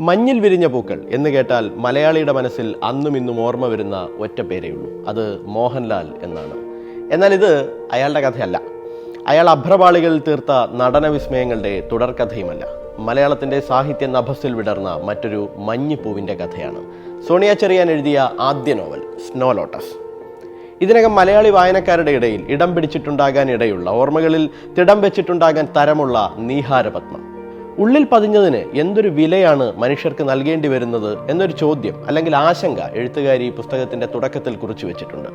മഞ്ഞിൽ വിരിഞ്ഞ പൂക്കൾ എന്ന് കേട്ടാൽ മലയാളിയുടെ മനസ്സിൽ അന്നും ഇന്നും ഓർമ്മ വരുന്ന ഒറ്റ പേരേ ഉള്ളൂ. അത് മോഹൻലാൽ എന്നാണ്. എന്നാൽ ഇത് അയാളുടെ കഥയല്ല. അയാൾ അഭ്രപാളികളിൽ തീർത്ത നടന വിസ്മയങ്ങളുടെ തുടർക്കഥയുമല്ല. മലയാളത്തിന്റെ സാഹിത്യ നഭസിൽ വിടർന്ന മറ്റൊരു മഞ്ഞിപ്പൂവിന്റെ കഥയാണ്. സോണിയ ചെറിയാൻ എഴുതിയ ആദ്യ നോവൽ സ്നോ ലോട്ടസ്. ഇതിനകം മലയാളി വായനക്കാരുടെ ഇടയിൽ ഇടം പിടിച്ചിട്ടുണ്ടാകാൻ ഇടയുള്ള ഓർമ്മകളിൽ തിടം വെച്ചിട്ടുണ്ടാകാൻ തരമുള്ള നീഹാരപത്മം. ഉള്ളിൽ പതിഞ്ഞതിന് എന്തൊരു വിലയാണ് മനുഷ്യർക്ക് നൽകേണ്ടി വരുന്നത് എന്നൊരു ചോദ്യം അല്ലെങ്കിൽ ആശങ്ക എഴുത്തുകാരി ഈ പുസ്തകത്തിന്റെ തുടക്കത്തിൽ കുറിച്ചു വെച്ചിട്ടുണ്ട്.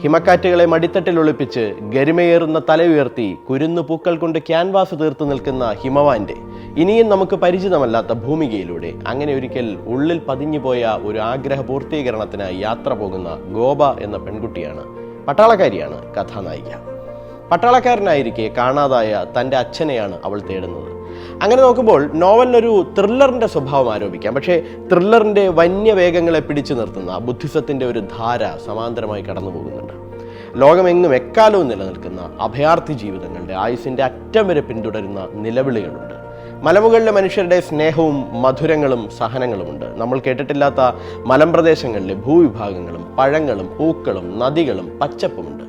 ഹിമക്കാറ്റുകളെ മടിത്തട്ടിൽ ഒളിപ്പിച്ച് ഗരിമയേറുന്ന തല ഉയർത്തി കുരുന്നു പൂക്കൾ കൊണ്ട് ക്യാൻവാസ് തീർത്തു നിൽക്കുന്ന ഹിമവാന്റെ ഇനിയും നമുക്ക് പരിചിതമല്ലാത്ത ഭൂമികയിലൂടെ അങ്ങനെ ഒരിക്കൽ ഉള്ളിൽ പതിഞ്ഞുപോയ ഒരു ആഗ്രഹ പൂർത്തീകരണത്തിനായി യാത്ര പോകുന്ന ഗോപ എന്ന പെൺകുട്ടിയാണ്. പട്ടാളക്കാരിയാണ് കഥാനായിക. പട്ടാളക്കാരനായിരിക്കെ കാണാതായ തന്റെ അച്ഛനെയാണ് അവൾ തേടുന്നത്. അങ്ങനെ നോക്കുമ്പോൾ നോവലിനൊരു ത്രില്ലറിന്റെ സ്വഭാവം ആരോപിക്കാം. പക്ഷേ ത്രില്ലറിന്റെ വന്യവേഗങ്ങളെ പിടിച്ചു നിർത്തുന്ന ബുദ്ധിസത്തിന്റെ ഒരു ധാര സമാന്തരമായി കടന്നു പോകുന്നുണ്ട്. ലോകമെങ്ങും എക്കാലവും നിലനിൽക്കുന്ന അഭയാർത്ഥി ജീവിതങ്ങളുടെ ആയുസിന്റെ അറ്റം വരെ പിന്തുടരുന്ന നിലവിളികളുണ്ട്. മലമുകളിലെ മനുഷ്യരുടെ സ്നേഹവും മധുരങ്ങളും സഹനങ്ങളുമുണ്ട്. നമ്മൾ കേട്ടിട്ടില്ലാത്ത മലമ്പ്രദേശങ്ങളിലെ ഭൂവിഭാഗങ്ങളും പഴങ്ങളും പൂക്കളും നദികളും പച്ചപ്പുമുണ്ട്.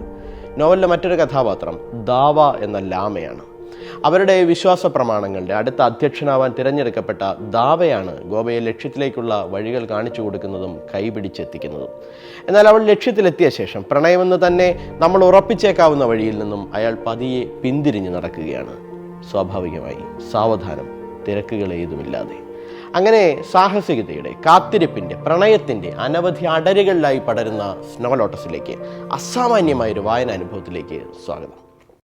നോവലിലെ മറ്റൊരു കഥാപാത്രം ദാവ എന്ന ലാമയാണ്. അവരുടെ വിശ്വാസ പ്രമാണങ്ങളുടെ അടുത്ത അധ്യക്ഷനാവാൻ തിരഞ്ഞെടുക്കപ്പെട്ട ദാവയാണ് ഗോവയെ ലക്ഷ്യത്തിലേക്കുള്ള വഴികൾ കാണിച്ചു കൊടുക്കുന്നതും കൈപിടിച്ചെത്തിക്കുന്നതും. എന്നാൽ അവൾ ലക്ഷ്യത്തിലെത്തിയ ശേഷം പ്രണയമെന്ന് തന്നെ നമ്മൾ ഉറപ്പിച്ചേക്കാവുന്ന വഴിയിൽ നിന്നും അയാൾ പതിയെ പിന്തിരിഞ്ഞ് നടക്കുകയാണ്. സ്വാഭാവികമായി സാവധാനം തിരക്കുകൾ ഏതുമില്ലാതെ അങ്ങനെ സാഹസികതയുടെ കാത്തിരിപ്പിന്റെ പ്രണയത്തിന്റെ അനവധി അടരുകളിലായി പടരുന്ന സ്നോ ലോട്ടസിലേക്ക് അസാമാന്യമായൊരു വായന അനുഭവത്തിലേക്ക് സ്വാഗതം.